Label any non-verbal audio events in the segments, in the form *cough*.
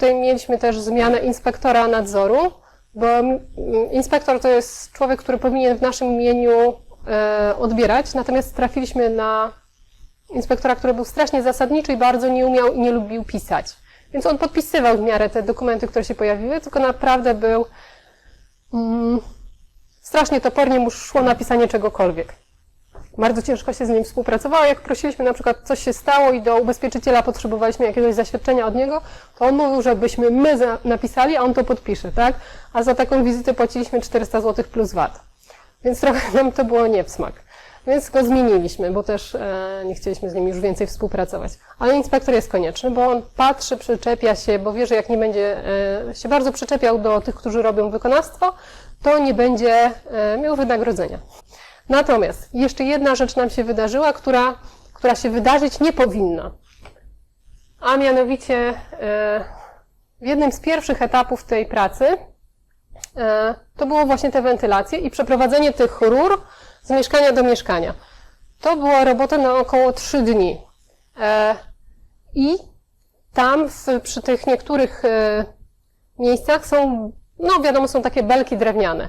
Tutaj mieliśmy też zmianę inspektora nadzoru, bo inspektor to jest człowiek, który powinien w naszym imieniu e, odbierać, natomiast trafiliśmy na inspektora, który był strasznie zasadniczy i bardzo nie umiał i nie lubił pisać. Więc on podpisywał w miarę te dokumenty, które się pojawiły, tylko naprawdę był mm, strasznie topornie mu szło napisanie czegokolwiek. Bardzo ciężko się z nim współpracowało. Jak prosiliśmy na przykład coś się stało i do ubezpieczyciela potrzebowaliśmy jakiegoś zaświadczenia od niego, to on mówił, żebyśmy my napisali, a on to podpisze, tak? A za taką wizytę płaciliśmy 400 zł plus VAT. Więc trochę *laughs* nam to było nie w smak. Więc go zmieniliśmy, bo też e, nie chcieliśmy z nim już więcej współpracować. Ale inspektor jest konieczny, bo on patrzy, przyczepia się, bo wie, że jak nie będzie e, się bardzo przyczepiał do tych, którzy robią wykonawstwo, to nie będzie e, miał wynagrodzenia. Natomiast jeszcze jedna rzecz nam się wydarzyła, która, która się wydarzyć nie powinna. A mianowicie e, w jednym z pierwszych etapów tej pracy e, to było właśnie te wentylacje i przeprowadzenie tych rur z mieszkania do mieszkania. To była robota na około 3 dni. E, I tam w, przy tych niektórych miejscach są, no wiadomo, są takie belki drewniane.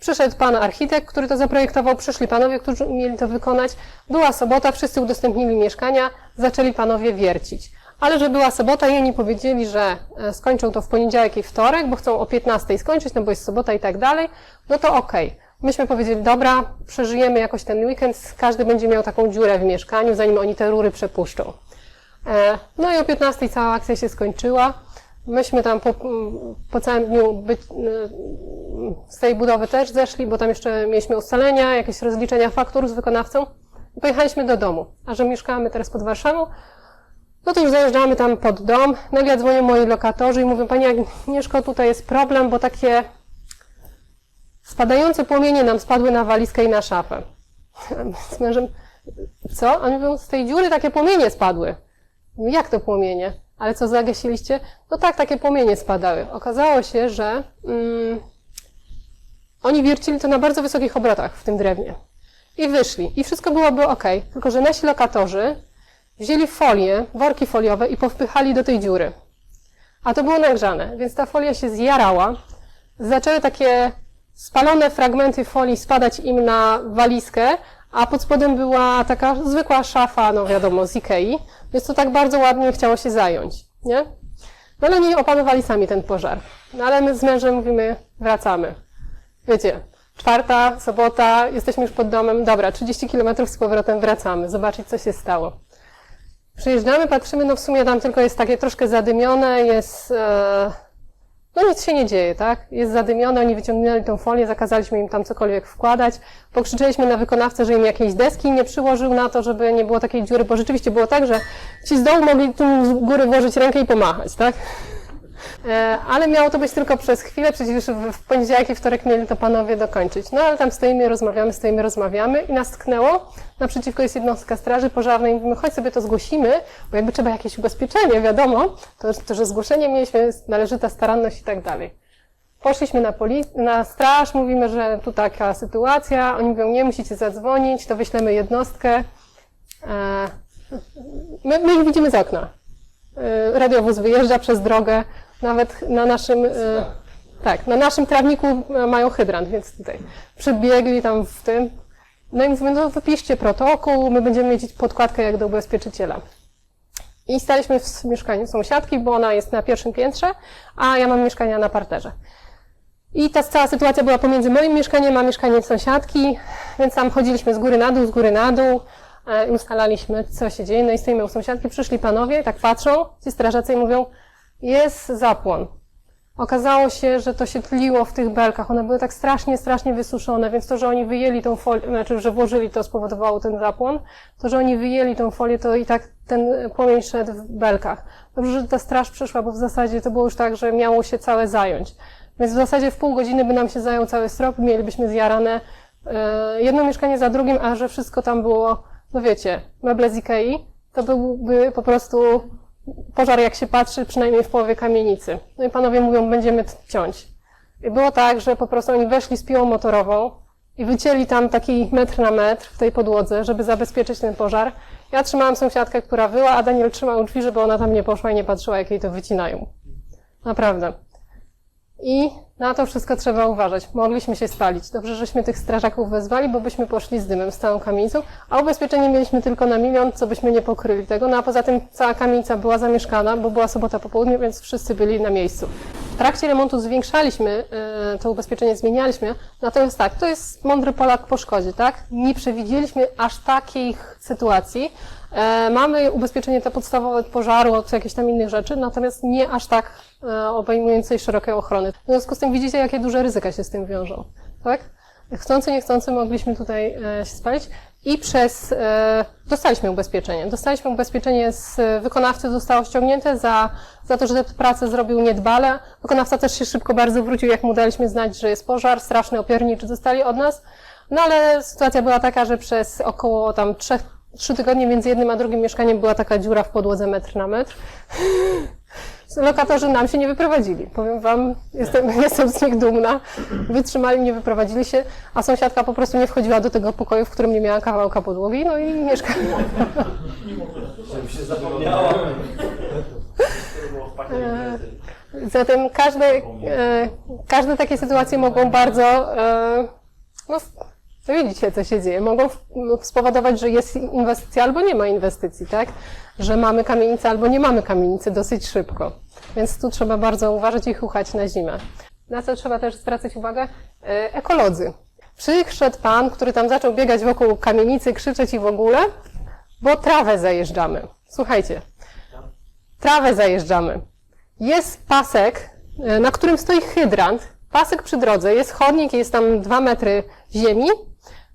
Przyszedł pan architekt, który to zaprojektował, przyszli panowie, którzy mieli to wykonać. Była sobota, wszyscy udostępnili mieszkania, zaczęli panowie wiercić. Ale że była sobota i oni powiedzieli, że e, skończą to w poniedziałek i wtorek, bo chcą o 15 skończyć, no bo jest sobota i tak dalej, no to okej. Myśmy powiedzieli, dobra, przeżyjemy jakoś ten weekend, każdy będzie miał taką dziurę w mieszkaniu, zanim oni te rury przepuszczą. E, No i o 15 cała akcja się skończyła. Myśmy tam po, po całym dniu być, z tej budowy też zeszli, bo tam jeszcze mieliśmy ustalenia, jakieś rozliczenia faktur z wykonawcą. Pojechaliśmy do domu. A że mieszkamy teraz pod Warszawą, no to już zajeżdżamy tam pod dom. Nagle dzwonią moi lokatorzy i mówią, Pani Agnieszko, tutaj jest problem, bo takie spadające płomienie nam spadły na walizkę i na szafę. *laughs* Z mężem, co? Oni mówią, z tej dziury takie płomienie spadły. Jak to płomienie? Ale co, zagasiliście? No tak, takie płomienie spadały. Okazało się, że mm, oni wiercili to na bardzo wysokich obrotach w tym drewnie. I wyszli. I wszystko byłoby ok. Tylko, że nasi lokatorzy wzięli folię, worki foliowe i powpychali do tej dziury. A to było nagrzane, więc ta folia się zjarała. Zaczęły takie spalone fragmenty folii spadać im na walizkę, a pod spodem była taka zwykła szafa, no wiadomo, z Ikei, więc to tak bardzo ładnie chciało się zająć, nie? No ale nie opanowali sami ten pożar. No ale my z mężem mówimy, wracamy. Wiecie, czwarta, sobota, jesteśmy już pod domem, dobra, 30 km z powrotem wracamy, zobaczyć co się stało. Przyjeżdżamy, patrzymy, no w sumie tam tylko jest takie troszkę zadymione, jest, e, no nic się nie dzieje, tak? Jest zadymione, oni wyciągnęli tą folię, zakazaliśmy im tam cokolwiek wkładać, pokrzyczeliśmy na wykonawcę, że im jakiejś deski nie przyłożył na to, żeby nie było takiej dziury, bo rzeczywiście było tak, że ci z dołu mogli tu z góry włożyć rękę i pomachać, tak? E, Ale miało to być tylko przez chwilę, przecież w w poniedziałek i wtorek mieli to panowie dokończyć. No ale tam stoimy, rozmawiamy, stoimy, rozmawiamy i nas tknęło. Naprzeciwko jest jednostka straży pożarnej mówimy, chodź sobie to zgłosimy, bo jakby trzeba jakieś ubezpieczenie, wiadomo, to, to że zgłoszenie mieliśmy, należyta staranność i tak dalej. Poszliśmy na, na straż, mówimy, że tu taka sytuacja. Oni mówią, nie, musicie zadzwonić, to wyślemy jednostkę. E, My, my ich widzimy z okna. E, Radiowóz wyjeżdża przez drogę, nawet na naszym, e, tak, na naszym trawniku e, mają hydrant, więc tutaj przybiegli tam w tym. No i mówimy, no wypiszcie protokół, my będziemy mieć podkładkę jak do ubezpieczyciela. I staliśmy w mieszkaniu sąsiadki, bo ona jest na pierwszym piętrze, a ja mam mieszkania na parterze. I ta cała sytuacja była pomiędzy moim mieszkaniem a mieszkaniem sąsiadki, więc tam chodziliśmy z góry na dół, z góry na dół e, i ustalaliśmy, co się dzieje. No i stoimy u sąsiadki, przyszli panowie, tak patrzą, ci strażacy i mówią, jest zapłon. Okazało się, że to się tliło w tych belkach. One były tak strasznie, strasznie wysuszone, więc to, że oni wyjęli tą folię, znaczy, że włożyli to, spowodowało ten zapłon. To, że oni wyjęli tą folię, to i tak ten płomień szedł w belkach. Dobrze, że ta straż przyszła, bo w zasadzie to było już tak, że miało się całe zająć. Więc w zasadzie w pół godziny by nam się zajął cały strop, mielibyśmy zjarane e, jedno mieszkanie za drugim, a że wszystko tam było, no wiecie, meble z Ikei, to byłby po prostu pożar, jak się patrzy, przynajmniej w połowie kamienicy. No i panowie mówią, będziemy ciąć. I było tak, że po prostu oni weszli z piłą motorową i wycięli tam taki metr na metr w tej podłodze, żeby zabezpieczyć ten pożar. Ja trzymałam sąsiadkę, która wyła, a Daniel trzymał drzwi, żeby ona tam nie poszła i nie patrzyła, jak jej to wycinają. Naprawdę. I na to wszystko trzeba uważać. Mogliśmy się spalić. Dobrze, żeśmy tych strażaków wezwali, bo byśmy poszli z dymem, z całą kamienicą, a ubezpieczenie mieliśmy tylko na milion, co byśmy nie pokryli tego. No a poza tym cała kamienica była zamieszkana, bo była sobota po południu, więc wszyscy byli na miejscu. W trakcie remontu zwiększaliśmy e, to ubezpieczenie, zmienialiśmy. Natomiast tak, to jest mądry Polak po szkodzie, tak? Nie przewidzieliśmy aż takich sytuacji. E, Mamy ubezpieczenie te podstawowe od pożaru, od jakichś tam innych rzeczy, natomiast nie aż tak e, obejmującej szerokiej ochrony. W związku z tym widzicie, jakie duże ryzyka się z tym wiążą, tak? Chcący, niechcący mogliśmy tutaj e, się spalić i przez, e, dostaliśmy ubezpieczenie. Dostaliśmy ubezpieczenie z wykonawcy, zostało ściągnięte za, za to, że tę pracę zrobił niedbale. Wykonawca też się szybko bardzo wrócił, jak mu daliśmy znać, że jest pożar, straszny opierniczy dostali od nas. No ale sytuacja była taka, że przez około tam trzech, trzy tygodnie między jednym a drugim mieszkaniem była taka dziura w podłodze metr na metr. Lokatorzy nam się nie wyprowadzili. Powiem wam, jestem, *laughs* jestem z nich dumna. Wytrzymali, nie wyprowadzili się, a sąsiadka po prostu nie wchodziła do tego pokoju, w którym nie miała kawałka podłogi, no i mieszka. Żebym się zapomniała. Zatem każde, e, każde takie sytuacje mogą bardzo, e, no, no widzicie, co się dzieje, mogą no, spowodować, że jest inwestycja albo nie ma inwestycji, tak? Że mamy kamienicę albo nie mamy kamienicy dosyć szybko. Więc tu trzeba bardzo uważać i chuchać na zimę. Na co trzeba też zwracać uwagę? E, Ekolodzy. Przyszedł pan, który tam zaczął biegać wokół kamienicy, krzyczeć i w ogóle, bo trawę zajeżdżamy. Słuchajcie, trawę zajeżdżamy. Jest pasek, e, na którym stoi hydrant. Pasek przy drodze, jest chodnik, jest tam dwa metry ziemi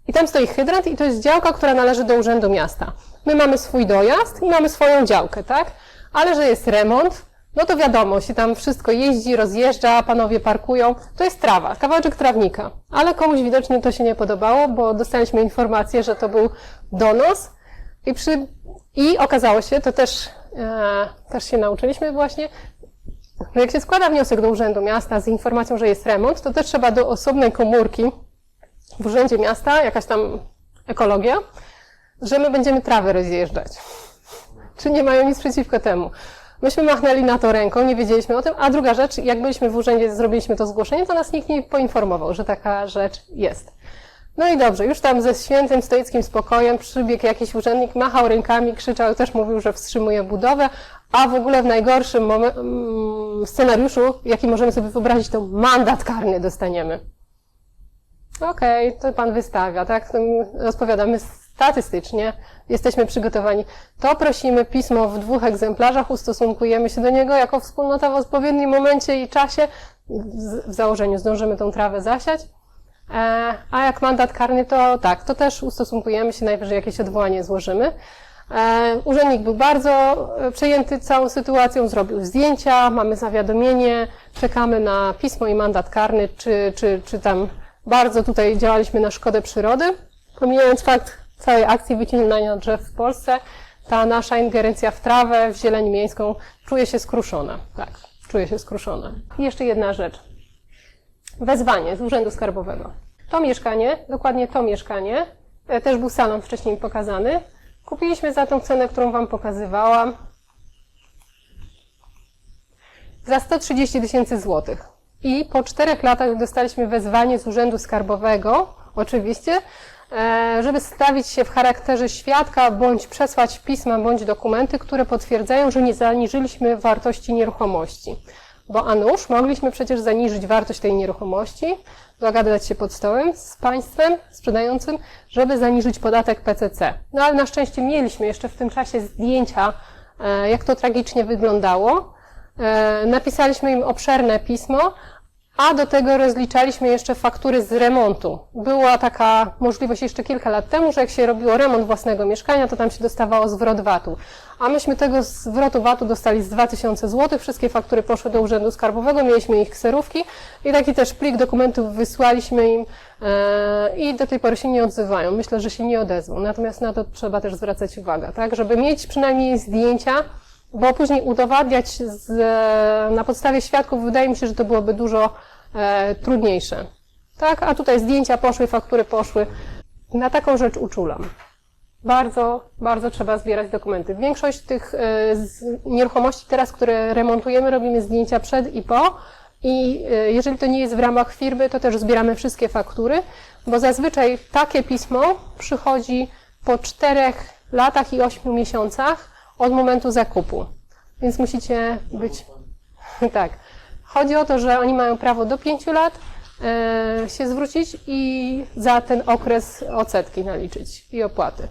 i tam stoi hydrant i to jest działka, która należy do Urzędu Miasta. My mamy swój dojazd i mamy swoją działkę, tak? Ale że jest remont, no to wiadomo, się tam wszystko jeździ, rozjeżdża, panowie parkują, to jest trawa, kawałeczek trawnika. Ale komuś widocznie to się nie podobało, bo dostaliśmy informację, że to był donos i, przy, i okazało się, to też, e, też się nauczyliśmy właśnie, że jak się składa wniosek do Urzędu Miasta z informacją, że jest remont, to też trzeba do osobnej komórki w Urzędzie Miasta, jakaś tam ekologia, że my będziemy trawę rozjeżdżać. Czy nie mają nic przeciwko temu? Myśmy machnęli na to ręką, nie wiedzieliśmy o tym, a druga rzecz, jak byliśmy w urzędzie, zrobiliśmy to zgłoszenie, to nas nikt nie poinformował, że taka rzecz jest. No i dobrze, już tam ze świętym stoickim spokojem przybiegł jakiś urzędnik, machał rękami, krzyczał, też mówił, że wstrzymuje budowę, a w ogóle w najgorszym mm, scenariuszu, jaki możemy sobie wyobrazić, to mandat karny dostaniemy. Okej, to pan wystawia, tak? Rozpowiadamy statystycznie, jesteśmy przygotowani. To prosimy pismo w dwóch egzemplarzach, ustosunkujemy się do niego jako wspólnota w odpowiednim momencie i czasie. W założeniu zdążymy tą trawę zasiać. E, A jak mandat karny, to tak, to też ustosunkujemy się, najwyżej jakieś odwołanie złożymy. E, Urzędnik był bardzo e, przejęty całą sytuacją, zrobił zdjęcia, mamy zawiadomienie, czekamy na pismo i mandat karny, czy, czy, czy tam bardzo tutaj działaliśmy na szkodę przyrody. Pomijając fakt całej akcji wycinania drzew w Polsce, ta nasza ingerencja w trawę, w zieleń miejską czuje się skruszona. Tak, czuje się skruszona. I jeszcze jedna rzecz wezwanie z Urzędu Skarbowego. To mieszkanie, dokładnie to mieszkanie, e, też był salon wcześniej pokazany. Kupiliśmy za tą cenę, którą Wam pokazywałam, za 130 tysięcy złotych. I po czterech latach dostaliśmy wezwanie z Urzędu Skarbowego, oczywiście, e, żeby stawić się w charakterze świadka, bądź przesłać pisma, bądź dokumenty, które potwierdzają, że nie zaniżyliśmy wartości nieruchomości. Bo a nuż, mogliśmy przecież zaniżyć wartość tej nieruchomości, dogadać się pod stołem z państwem sprzedającym, żeby zaniżyć podatek PCC. No ale na szczęście mieliśmy jeszcze w tym czasie zdjęcia, e, jak to tragicznie wyglądało. E, Napisaliśmy im obszerne pismo, a do tego rozliczaliśmy jeszcze faktury z remontu. Była taka możliwość jeszcze kilka lat temu, że jak się robiło remont własnego mieszkania, to tam się dostawało zwrot VAT-u. A myśmy tego zwrotu VAT-u dostali z 2000 zł. Wszystkie faktury poszły do Urzędu Skarbowego, mieliśmy ich kserówki i taki też plik dokumentów wysłaliśmy im e, i do tej pory się nie odzywają. Myślę, że się nie odezwą. Natomiast na to trzeba też zwracać uwagę, tak? Żeby mieć przynajmniej zdjęcia, bo później udowadniać z, na podstawie świadków wydaje mi się, że to byłoby dużo e, trudniejsze. Tak, a tutaj zdjęcia poszły, faktury poszły. Na taką rzecz uczulam. Bardzo, bardzo trzeba zbierać dokumenty. Większość tych e, nieruchomości teraz, które remontujemy, robimy zdjęcia przed i po. I e, jeżeli to nie jest w ramach firmy, to też zbieramy wszystkie faktury, bo zazwyczaj takie pismo przychodzi po czterech latach i ośmiu miesiącach od momentu zakupu. Więc musicie być. *laughs* Tak. Chodzi o to, że oni mają prawo do pięciu lat e, się zwrócić i za ten okres odsetki naliczyć i opłaty.